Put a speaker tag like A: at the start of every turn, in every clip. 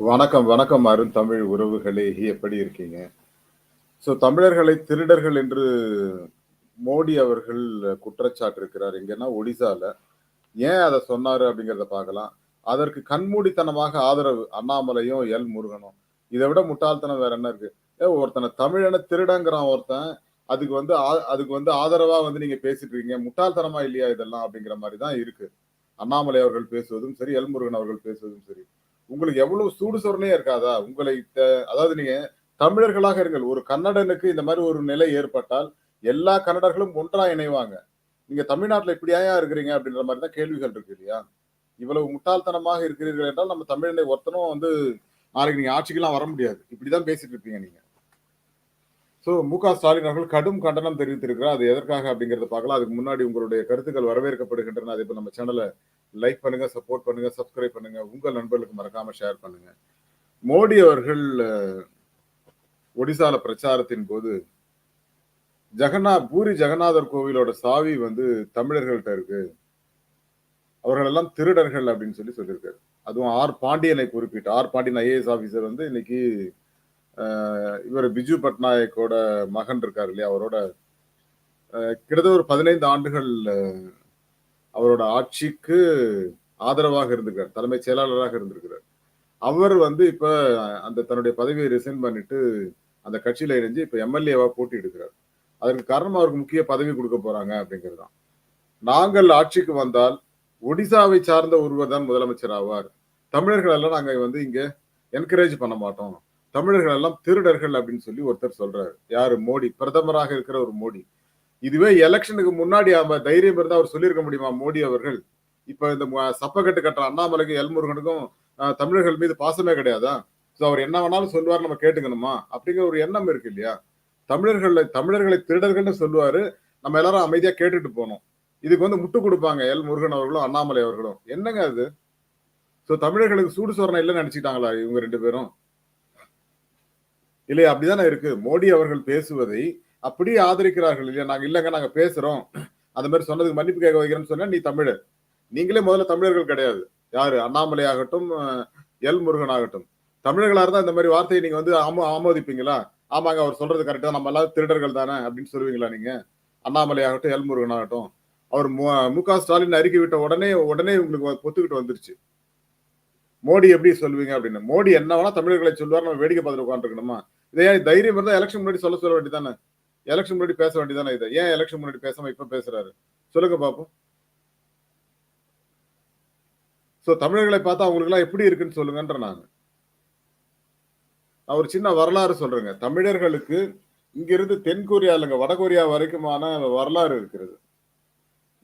A: வணக்கம், வணக்கம் அருண் தமிழ் உறவுகளே! எப்படி இருக்கீங்க? ஸோ தமிழர்களை திருடர்கள் என்று மோடி அவர்கள் குற்றச்சாட்டு இருக்கிறார். எங்கன்னா ஒடிசால. ஏன் அதை சொன்னாரு அப்படிங்கிறத பார்க்கலாம். அதற்கு கண்மூடித்தனமாக ஆதரவு அண்ணாமலையும், எல். முருகனும். இதை விட முட்டாள்தனம் வேற என்ன இருக்கு? ஏ ஒருத்தனை தமிழன திருடங்கிறான் ஒருத்தன். அதுக்கு வந்து ஆ அதுக்கு வந்து ஆதரவா வந்து நீங்க பேசிட்டு இருக்கீங்க. முட்டாள்தனமா இல்லையா இதெல்லாம்? அப்படிங்கிற மாதிரி தான் இருக்கு. அண்ணாமலை அவர்கள் பேசுவதும் சரி, எல். முருகன் அவர்கள் பேசுவதும் சரி. உங்களுக்கு எவ்வளவு சூடு சொரணே இருக்காதா? உங்களை அதாவது நீங்க தமிழர்களாக இருங்கள். ஒரு கன்னடனுக்கு இந்த மாதிரி ஒரு நிலை ஏற்பட்டால், எல்லா கன்னடர்களும் ஒன்றா இணைவாங்க. நீங்க தமிழ்நாட்டுல இப்படியாயா இருக்கிறீங்க? அப்படின்ற மாதிரி தான் கேள்விகள் இருக்கு இல்லையா? இவ்வளவு முட்டாள்தனமாக இருக்கிறீர்கள் என்றால், நம்ம தமிழனை ஒருத்தனும் வந்து நாளைக்கு நீங்க ஆட்சிக்கெல்லாம் வர முடியாது. இப்படிதான் பேசிட்டு இருப்பீங்க நீங்க. ஸோ மு.க. ஸ்டாலின் அவர்கள் கடும் கண்டனம் தெரிவித்திருக்கிறார். அது எதற்காக அப்படிங்கிறத பார்க்கலாம். அதுக்கு முன்னாடி உங்களுடைய கருத்துக்கள் வரவேற்கப்படுகின்றன. அதே போல நம்ம சேனலை லைக் பண்ணுங்க, சப்போர்ட் பண்ணுங்க, சப்ஸ்கிரைப் பண்ணுங்க. உங்கள் நண்பர்களுக்கு மறக்காம ஷேர் பண்ணுங்க. மோடி அவர்கள் ஒடிசால பிரச்சாரத்தின் போது ஜெகநா பூரி ஜெகநாதர் கோவிலோட சாவி வந்து தமிழர்கள்ட்ட இருக்கு. அவர்கள் எல்லாம் திருடர்கள் அப்படின்னு சொல்லி சொல்லியிருக்காரு. அதுவும் ஆர். பாண்டியனை குறிப்பிட்டு. ஆர். பாண்டியன் ஐஏஎஸ் ஆஃபீஸர் வந்து இன்னைக்கு இவர் பிஜு பட்நாயக்கோட மகன் இருக்கார் இல்லையா? அவரோட கிட்டத்தட்ட ஒரு 15 ஆண்டுகள் அவரோட ஆட்சிக்கு ஆதரவாக இருந்திருக்கார். தலைமைச் செயலாளராக இருந்திருக்கிறார். அவர் வந்து இப்ப அந்த தன்னுடைய பதவியை ரிசைன் பண்ணிட்டு, அந்த கட்சியில இணைஞ்சு இப்ப எம்.எல்.ஏவா போட்டியிடுகிறார். அதற்கு காரணம் அவருக்கு முக்கிய பதவி கொடுக்க போறாங்க அப்படிங்கிறது தான். நாங்கள் ஆட்சிக்கு வந்தால், ஒடிசாவை சார்ந்த ஒருவர் தான் முதலமைச்சர் ஆவார். தமிழர்கள் எல்லாம் நாங்க வந்து இங்க என்கரேஜ் பண்ண மாட்டோம். தமிழர்கள் எல்லாம் திருடர்கள் அப்படின்னு சொல்லி ஒருத்தர் சொல்றாரு. யாரு? மோடி. பிரதமராக இருக்கிற ஒரு மோடி. இதுவே எலெக்ஷனுக்கு முன்னாடி அவர் தைரியம் இருந்தா அவர் சொல்லியிருக்க முடியுமா மோடி அவர்கள்? இப்ப இந்த சப்பக்கட்டு கட்டுற அண்ணாமலைக்கும், எல். முருகனுக்கும் தமிழர்கள் மீது பாசமே கிடையாதா? ஸோ அவர் என்ன வேணாலும் சொல்லுவார் நம்ம கேட்டுக்கணுமா? அப்படிங்கிற ஒரு எண்ணம் இருக்கு இல்லையா? தமிழர்களை தமிழர்களை திருடர்கள்னு சொல்லுவாரு. நம்ம எல்லாரும் அமைதியா கேட்டுட்டு போனோம். இதுக்கு வந்து முட்டு கொடுப்பாங்க எல். முருகன் அவர்களும், அண்ணாமலை அவர்களும். என்னங்க அது? ஸோ தமிழர்களுக்கு சூடு சோரணம் இல்லைன்னு நினச்சிட்டாங்களா இவங்க ரெண்டு பேரும்? இல்லையா? அப்படிதானே இருக்கு. மோடி அவர்கள் பேசுவதை அப்படியே ஆதரிக்கிறார்கள் இல்லையா? நாங்க இல்லைங்க நாங்க பேசுறோம். அந்த மாதிரி சொன்னதுக்கு மன்னிப்பு கேட்க வைக்கிறேன்னு சொன்னா நீ தமிழர். நீங்களே முதல்ல தமிழர்கள் கிடையாது. யாரு? அண்ணாமலை ஆகட்டும், எல். முருகன் ஆகட்டும். தமிழர்களா இருந்தா இந்த மாதிரி வார்த்தையை நீங்க வந்து ஆமோ ஆமோதிப்பீங்களா? ஆமாங்க அவர் சொல்றது கரெக்டாக நம்ம எல்லாரும் திருடர்கள் தானே அப்படின்னு சொல்லுவீங்களா நீங்க? அண்ணாமலை ஆகட்டும், எல். முருகன் ஆகட்டும். அவர் மு க ஸ்டாலின் அறிக்கை விட்ட உடனே உடனே உங்களுக்கு ஒத்துக்கிட்டு வந்துருச்சு. மோடி எப்படி சொல்லுவீங்க அப்படின்னு. மோடி என்ன வேணா தமிழர்களை சொல்லுவார். நம்ம வேடிக்கை பார்த்துட்டு உட்கார்ந்துருக்கணுமா? இதே தைரியம் இருந்தால் எலக்ஷன் முன்னாடி சொல்ல சொல்ல வேண்டியதானே? எலெக்ஷன் முன்னாடி பேச வேண்டியதானே இதை ஏன் எலெக்ஷன் முன்னாடி பேசாம இப்ப பேசுறாரு? சொல்லுங்க பார்ப்போம். ஸோ தமிழர்களை பார்த்தா அவங்களுக்கெல்லாம் எப்படி இருக்குன்னு சொல்லுங்கன்ற நான் நான் ஒரு சின்ன வரலாறு சொல்றேங்க. தமிழர்களுக்கு இங்கிருந்து தென் கொரியா வடகொரியா வரைக்குமான வரலாறு இருக்கிறது.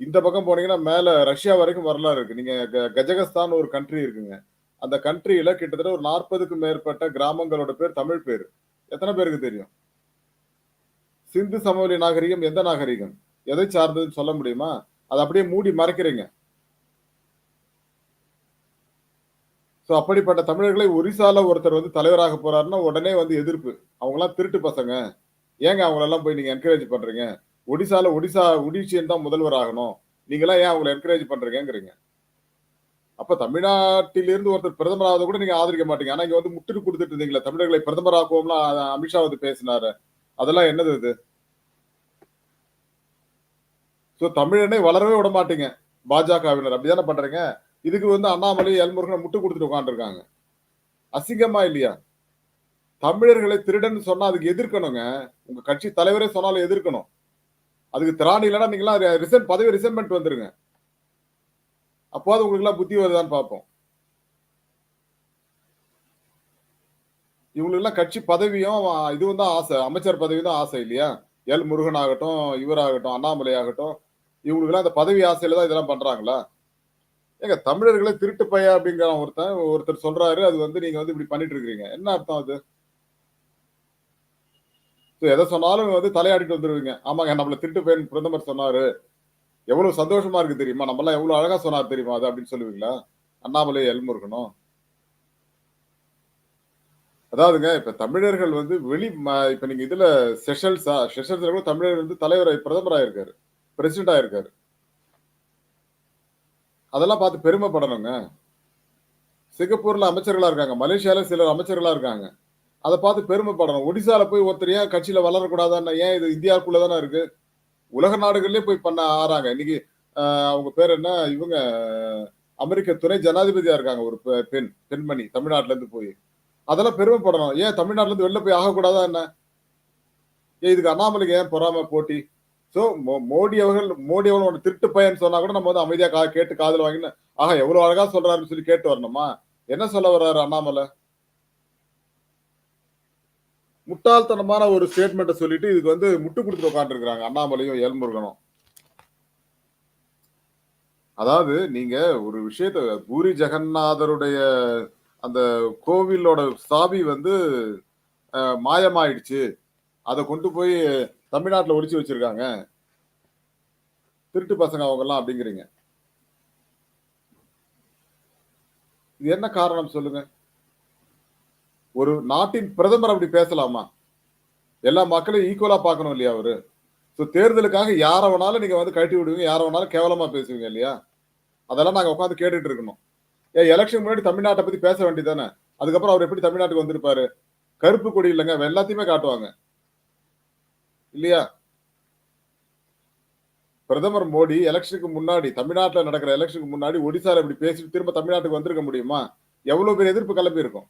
A: இந்த பக்கம் போனீங்கன்னா மேல ரஷ்யா வரைக்கும் வரலாறு இருக்கு. நீங்க க கஜகஸ்தான் ஒரு கண்ட்ரி இருக்குங்க. அந்த கண்ட்ரியில கிட்டத்தட்ட ஒரு 40க்கும் மேற்பட்ட கிராமங்களோட பேர் தமிழ் பேர் எத்தனை பேருக்கு தெரியும்? சிந்து சமவெளி நாகரிகம் எந்த நாகரிகம்? எதை சார்ந்ததுன்னு சொல்ல முடியுமா? அதை அப்படியே மூடி மறைக்கிறீங்க. ஸோ அப்படிப்பட்ட தமிழர்களை ஒரிசால ஒருத்தர் வந்து தலைவராக போறாருன்னா, உடனே வந்து எதிர்ப்பு. அவங்களாம் திருட்டு பசங்க. ஏங்க அவங்களெல்லாம் போய் நீங்க என்கரேஜ் பண்றீங்க? ஒடிசால ஒடிசா ஒடிஷியன் தான் முதல்வர் ஆகணும். நீங்களாம் ஏன் அவங்களை என்கரேஜ் பண்றீங்கங்கிறீங்க. அப்ப தமிழ்நாட்டிலிருந்து ஒருத்தர் பிரதமர் கூட நீங்க ஆதரிக்க மாட்டீங்க. ஆனா இங்க வந்து முட்டுக்கு கொடுத்துட்டு இருந்தீங்களே, தமிழர்களை பிரதமராக்குவோம்னா அமித்ஷா வந்து பேசினாரு. அதெல்லாம் என்னது இது ஸோ தமிழனை வளரவே விட மாட்டீங்க. பாஜகவினர். அப்படிதானே பண்றீங்க? இதுக்கு வந்து அண்ணாமலை, எல்முருகனை முட்டு கொடுத்துட்டு உட்காந்துருக்காங்க அசிங்கமா இல்லையா? தமிழர்களை திருடன்னு சொன்னா அதுக்கு எதிர்க்கணுங்க. உங்க கட்சி தலைவரே சொன்னாலும் எதிர்க்கணும். அதுக்கு திராணி இல்லைன்னா நீங்களாம் ரிசன் பதவி ரிசைன் வந்துருங்க அப்போ அது உங்களுக்கெல்லாம் புத்தி வருதான்னு பார்ப்போம். இவங்களுக்கெல்லாம் கட்சி பதவியும் இதுவும் தான் ஆசை. அமைச்சர் பதவி தான் ஆசை இல்லையா? எல். முருகன் ஆகட்டும், இவராகட்டும், அண்ணாமலை ஆகட்டும். இவங்களுக்கெல்லாம் அந்த பதவி ஆசையில தான் இதெல்லாம் பண்றாங்களா? ஏங்க தமிழர்களே திருட்டு பையா அப்படிங்கிற ஒருத்தன். ஒருத்தர் சொல்றாரு. அது வந்து நீங்க வந்து இப்படி பண்ணிட்டு இருக்கிறீங்க. என்ன அர்த்தம் அது? ஸோ சொன்னாலும் வந்து தலையாடிட்டு வந்துருவீங்க. ஆமாங்க நம்மள திருட்டு பையன் பிரதமர் சொன்னாரு. எவ்வளவு சந்தோஷமா இருக்கு தெரியுமா? நம்மலாம் எவ்வளவு அழகா சொன்னார் தெரியுமா அது அப்படின்னு சொல்லுவீங்களா? அண்ணாமலை, எல். அதாவதுங்க இப்ப தமிழர்கள் வந்து வெளி ம இப்ப நீங்க இதுல செஷல்ஸா? செஷல்ஸ்ல கூட தமிழர் வந்து தலைவர் பிரதமர் ஆயிருக்காரு. பிரசிடென்ட் ஆயிருக்காரு. அதெல்லாம் பார்த்து பெருமைப்படணுங்க. சிங்கப்பூர்ல அமைச்சர்களா இருக்காங்க மலேசியால சிலர் அமைச்சர்களா இருக்காங்க அதை பார்த்து பெருமைப்படணும் ஒடிசால போய் ஒருத்தர் ஏன் கட்சியில வளரக்கூடாதான்னு ஏன் இது இந்தியாவுக்குள்ள தானே இருக்கு உலக நாடுகள்லயே போய் பண்ண ஆறாங்க இன்னைக்கு ஆஹ், அவங்க பேர் என்ன இவங்க அமெரிக்க துணை ஜனாதிபதியா இருக்காங்க ஒரு பெ- பெண் பெண்மணி தமிழ்நாட்டுல இருந்து போய் அதெல்லாம் பெருமைப்படணும். ஏன் தமிழ்நாட்டுல இருந்து வெளில போய் ஆகக்கூடாதா என்ன? ஏன் இதுக்கு அண்ணாமலைக்கு ஏன் பொறாம போட்டி? ஸோ மோடி அவர்கள் மோடி அவர்கள் ஒன்று திருட்டு பையன் சொன்னா கூட நம்ம வந்து அமைதியா கா கேட்டு காதல் வாங்கினு ஆஹா எவ்வளவு அழகா சொல்றாருன்னு சொல்லி கேட்டு வரணுமா? என்ன சொல்ல வர்றாரு அண்ணாமலை? முட்டாள்தனமான ஒரு ஸ்டேட்மெண்ட்டை சொல்லிட்டு இதுக்கு வந்து முட்டு கொடுத்து உட்காந்துருக்குறாங்க அண்ணாமலையும் ஏல்முருகனும் அதாவது நீங்க ஒரு விஷயத்த பூரி ஜெகநாதருடைய அந்த கோவிலோட சாவி வந்து மாயமாயிடுச்சு. அதை கொண்டு போய் தமிழ்நாட்டில் ஒளிச்சு வச்சிருக்காங்க. திருட்டு பசங்க அவங்கெல்லாம் அப்படிங்கிறீங்க. இது என்ன காரணம் சொல்லுங்க? ஒரு நாட்டின் பிரதமர் அப்படி பேசலாமா? எல்லா மக்களையும் ஈக்குவலா பார்க்கணும் இல்லையா அவரு? ஸோ தேர்தலுக்காக யாரை வேணாலும் நீங்க வந்து கழட்டி விடுவீங்க யாரை வேணாலும் கேவலமா பேசுவீங்க இல்லையா? அதெல்லாம் நாங்கள் உட்காந்து கேட்டுட்டு இருக்கணும். எலெக்ஷன் முன்னாடி தமிழ்நாட்டை பத்தி பேச வேண்டியதானே அதுக்கப்புறம் அவர் எப்படி தமிழ்நாட்டுக்கு வந்திருப்பாரு? கருப்பு கொடி இல்லைங்க எல்லாத்தையுமே காட்டுவாங்க. இல்லையா? பிரதமர் மோடி எலெக்ஷனுக்கு முன்னாடி தமிழ்நாட்டுல நடக்கிற எலெக்ஷனுக்கு முன்னாடி ஒடிசால இப்படி பேசிட்டு திரும்ப தமிழ்நாட்டுக்கு வந்திருக்க முடியுமா? எவ்வளவு பேர் எதிர்ப்பு கிளம்பி இருக்கும்?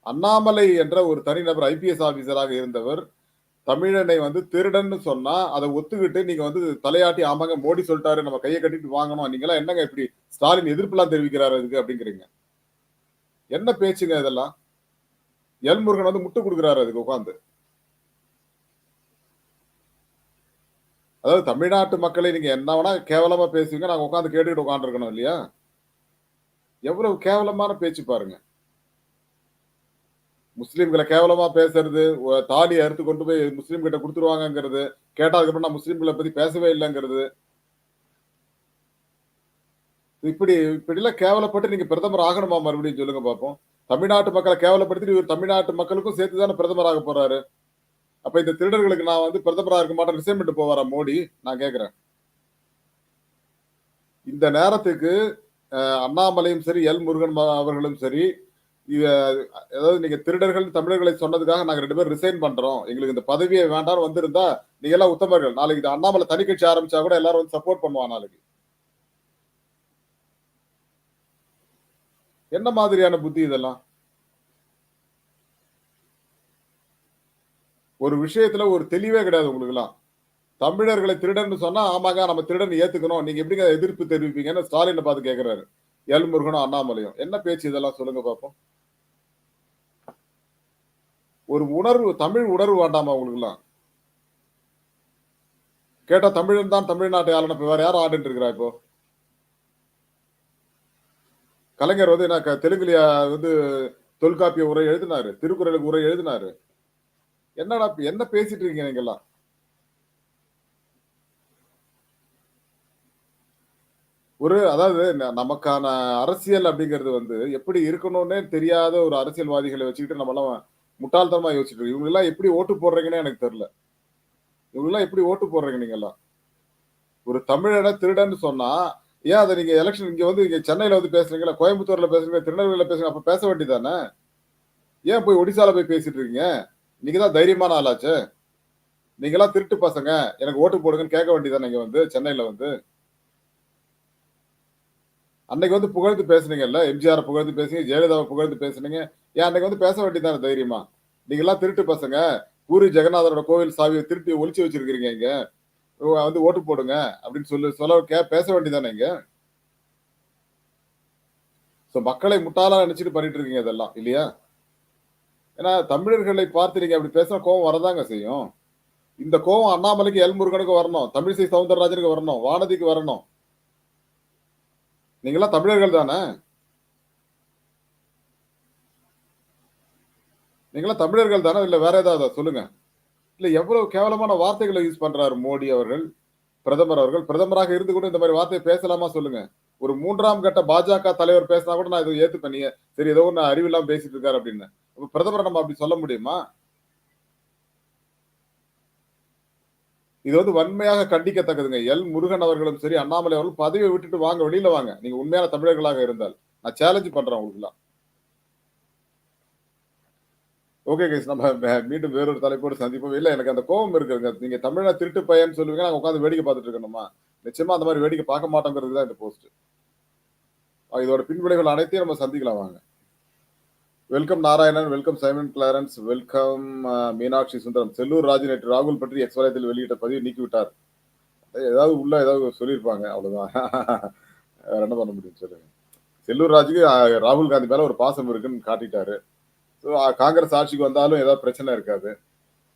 A: அண்ணாமலை என்ற ஒரு தனிநபர் ஐபிஎஸ் ஆபீசராக இருந்தவர் தமிழனை வந்து திருடன்னு சொன்னா அதை ஒத்துக்கிட்டு நீங்க வந்து தலையாட்டி ஆமாங்க மோடி சொல்லிட்டாரு நம்ம கையை கட்டிட்டு வாங்கணும். நீங்களாம் என்னங்க இப்படி ஸ்டாலின் எதிர்ப்புலாம் தெரிவிக்கிறாரு இதுக்கு அப்படிங்கிறீங்க? என்ன பேச்சுங்க இதெல்லாம்? எல்முருகன் வந்து முட்டு கொடுக்குறாரு அதுக்கு உட்காந்து அதாவது தமிழ்நாட்டு மக்களை நீங்க என்ன வேணா கேவலமா பேசுவீங்க நாங்க உட்காந்து கேட்டுக்கிட்டு உட்காந்துருக்கணும் இல்லையா? எவ்வளவு கேவலமான பேச்சு பாருங்க. முஸ்லீம்களை கேவலமா பேசுறது ஒ- தாலி அறுத்து கொண்டு போய் முஸ்லீம் கிட்ட கொடுத்துருவாங்கிறது கேட்டா அதுக்கப்புறம் நான் முஸ்லீம்களை பத்தி பேசவே இல்லைங்கிறது. இப்படி இப்படிலாம் கேவலப்பட்டு நீங்க பிரதமர் ஆகணுமா மறுபடியும் சொல்லுங்க பார்ப்போம் தமிழ்நாட்டு மக்களை கேவலப்படுத்திட்டு இவர் தமிழ்நாட்டு மக்களுக்கும் சேர்த்து தானே பிரதமர் ஆக போறாரு. அப்ப இந்த திருடர்களுக்கு நான் வந்து பிரதமரா இருக்க மாட்டேன் ரிசைன் போவாரா மோடி? நான் கேட்கிறேன் இந்த நேரத்துக்கு அண்ணாமலையும் சரி எல் முருகன் அவர்களும் சரி அதாவது நீங்க திருடர்கள் தமிழர்களை சொன்னதுக்காக நாங்க ரெண்டு பேரும் ரிசைன் பண்றோம். எங்களுக்கு இந்த பதவியை வேண்டாம்னு வந்திருந்தா நீங்க எல்லாம் உத்தமர்கள். நாளைக்கு அண்ணாமலை தனி கட்சி ஆரம்பிச்சா கூட எல்லாரும் வந்து சப்போர்ட் பண்ணுவான் நாளைக்கு. என்ன மாதிரியான புத்தி இதெல்லாம்? ஒரு விஷயத்துல ஒரு தெளிவே கிடையாது உங்களுக்கு எல்லாம் தமிழர்களை திருடன்னு சொன்னா ஆமாங்க நம்ம திருடன் ஏத்துக்கணும். நீங்க எப்படிங்க எதிர்ப்பு தெரிவிப்பீங்கன்னு ஸ்டாலினை பார்த்து கேக்குறாரு. எல் முருகனும் அண்ணாமலையும். என்ன பேச்சு இதெல்லாம் சொல்லுங்க பார்ப்போம் ஒரு உணர்வு தமிழ் உணர்வு வேண்டாமா உங்களுக்கு எல்லாம் கேட்டா தமிழன் தான் தமிழ்நாட்டை ஆளுநர் இப்ப வேற யாரும் ஆண்டுட்டு இருக்கிறா இப்போ? கலைஞர் வந்து என்ன தெலுங்குலியா வந்து தொல்காப்பிய உரை எழுதினாரு திருக்குறளுக்கு உரை எழுதினாரு. என்னடா என்ன பேசிட்டு இருக்கீங்க நீங்க ஒரு அதாவது நமக்கான அரசியல் அப்படிங்கிறது வந்து எப்படி இருக்கணும்னே தெரியாத ஒரு அரசியல்வாதிகளை வச்சுக்கிட்டு நம்மளாம் முட்டாள்தனமா யோசிச்சுட்டு இருக்கோம். இவங்க எல்லாம் எப்படி ஓட்டு போடுறீங்கன்னு எனக்கு தெரியல. இவங்க எல்லாம் எப்படி ஓட்டு போடுறீங்க நீங்க எல்லாம் ஒரு தமிழனை திருடன்னு சொன்னா ஏன் அதை நீங்க எலெக்ஷன் இங்க வந்து இங்க சென்னையில வந்து பேசுறீங்களா? கோயம்புத்தூர்ல பேசுறீங்க திருநெல்வேலியில பேசுறீங்க அப்ப பேச வேண்டியதானே? ஏன் போய் ஒடிசால போய் பேசிட்டு இருக்கீங்க? நீங்க தான் தைரியமான ஆளாச்சே. நீங்க எல்லாம் திருட்டு பசங்க. எனக்கு ஓட்டு போடுங்கன்னு கேட்க வேண்டியதானே இங்க வந்து சென்னையில வந்து? அன்னைக்கு வந்து புகழ்ந்து பேசுனீங்கல்ல எம்ஜிஆர் புகழ்ந்து பேசுனீங்க ஜெயலலிதாவை புகழ்ந்து பேசுனீங்க. ஏன் அன்னைக்கு வந்து பேச வேண்டியதான தைரியமா? நீங்க எல்லாம் திருட்டு பசங்க. பூரி ஜெகநாதரோட கோவில் சாவியை திருட்டி ஒழிச்சு வச்சிருக்கீங்க இங்க. வந்து ஓட்டு போடுங்க அப்படின்னு சொல்லி சொல்ல கே பேச வேண்டியதானே இங்க? ஸோ மக்களை முட்டாளா நினைச்சிட்டு பண்ணிட்டு இருக்கீங்க இதெல்லாம் இல்லையா? ஏன்னா தமிழர்களை பார்த்து நீங்க அப்படி பேசினா கோவம் வரதாங்க செய்யும். இந்த கோவம் அண்ணாமலைக்கு எல்முருகனுக்கு வரணும் தமிழிசை சவுந்தரராஜனுக்கு வரணும் வானதிக்கு வரணும். நீங்களாம் தமிழர்கள் தானே? நீங்களாம் தமிழர்கள் தானே? இல்லை வேற ஏதாவது சொல்லுங்க. இல்லை எவ்வளவு கேவலமான வார்த்தைகளை யூஸ் பண்றாரு மோடி அவர்கள் பிரதமர் அவர்கள்? பிரதமராக இருந்து கூட இந்த மாதிரி வார்த்தையை பேசலாமா சொல்லுங்க. ஒரு மூன்றாம் கட்ட பாஜக தலைவர் பேசினா கூட நான் இதை ஏத்துப்பேன். நீங்க சரி ஏதோ ஒன்று அறிவில்லாம பேசிட்டு இருக்காரு அப்படின்னு. பிரதமரை நம்ம அப்படி சொல்ல முடியுமா? இது வந்து வன்மையாக கண்டிக்கத்தக்கதுங்க. எல். முருகன் அவர்களும் சரி அண்ணாமலை அவர்களும் பதவியை விட்டுட்டு வாங்க வெளியில வாங்க. நீங்க உண்மையான தமிழர்களாக இருந்தால். நான் சேலஞ்சு பண்றேன் உங்களுக்குலாம் ஓகே கைஸ் நம்ம மீண்டும் வேறொரு தலைப்போடு சந்திப்போம். இல்ல எனக்கு அந்த கோபம் இருக்குங்க நீங்க தமிழை திருட்டு பையன் சொல்லுவீங்க நாங்கள் உட்காந்து வேடிக்கை பார்த்துட்டு இருக்கணுமா? நிச்சயமா அந்த மாதிரி வேடிக்கை பார்க்க மாட்டோங்கிறது தான் இந்த போஸ்ட் இதோட பின்விளைவுகள் அனைத்தையும் நம்ம சந்திக்கலாம் வாங்க. Welcome Narayanan welcome Simon Clarence welcome Meenakshi Sundaram Sellur Raju நேற்று ராகுல் பற்றி எக்ஸ் வலயத்தில் வெளியிட்ட பதிவு நீக்கிவிட்டார். ஏதாவது உள்ள ஏதாவது சொல்லியிருப்பாங்க அவ்வளவுதான். வேற என்ன பண்ண முடியும் சொல்லுங்க. செல்லூர் ராஜுக்கு ராகுல் காந்தி மேல ஒரு பாசம் இருக்குன்னு காட்டிட்டாரு. ஸோ காங்கிரஸ் ஆட்சிக்கு வந்தாலும் ஏதாவது பிரச்சனை இருக்காது.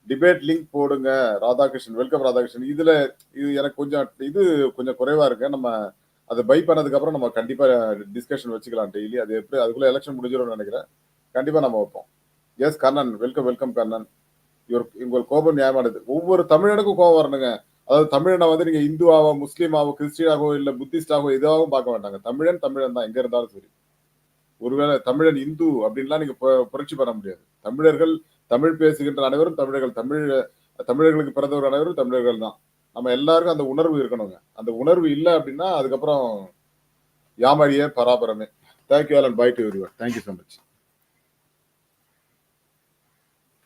A: டிபேட் லிங்க் போடுங்க ராதாகிருஷ்ணன் வெல்கம் ராதாகிருஷ்ணன். இதுல இது எனக்கு கொஞ்சம் இது கொஞ்சம் குறைவா இருக்கு. நம்ம அதை பை பண்ணதுக்கு அப்புறம் நம்ம கண்டிப்பா டிஸ்கஷன் வச்சுக்கலாம் டெய்லி அது எப்படி அதுக்குள்ள எலெக்ஷன் முடிஞ்சிடும்னு நினைக்கிறேன். கண்டிப்பா நம்ம வைப்போம். S Kannan welcome welcome Kannan இவர் உங்கள் கோபம் நியாயமானது. ஒவ்வொரு தமிழனுக்கும் கோபம் வரணுங்க. அதாவது தமிழனை வந்து நீங்க இந்துவாவோ முஸ்லீமாவோ கிறிஸ்டியனாகவோ இல்ல புத்திஸ்டாகவோ எதாவும் பார்க்க வேண்டாங்க தமிழன் தமிழன் தான். எங்க இருந்தாலும் சரி. ஒருவேளை தமிழன் இந்து அப்படின்லாம் நீங்க புரட்சி பண்ண முடியாது. தமிழர்கள் தமிழ் பேசுகின்ற அனைவரும் தமிழர்கள். தமிழ் தமிழர்களுக்கு பிறந்தவர் அனைவரும் தமிழர்கள் தான். நம்ம எல்லாருக்கும் அந்த உணர்வு இருக்கணுங்க. அந்த உணர்வு இல்லை அப்படின்னா அதுக்கப்புறம் யாமழியே பராபரமே. Thank you all and bye to everyone thank you so much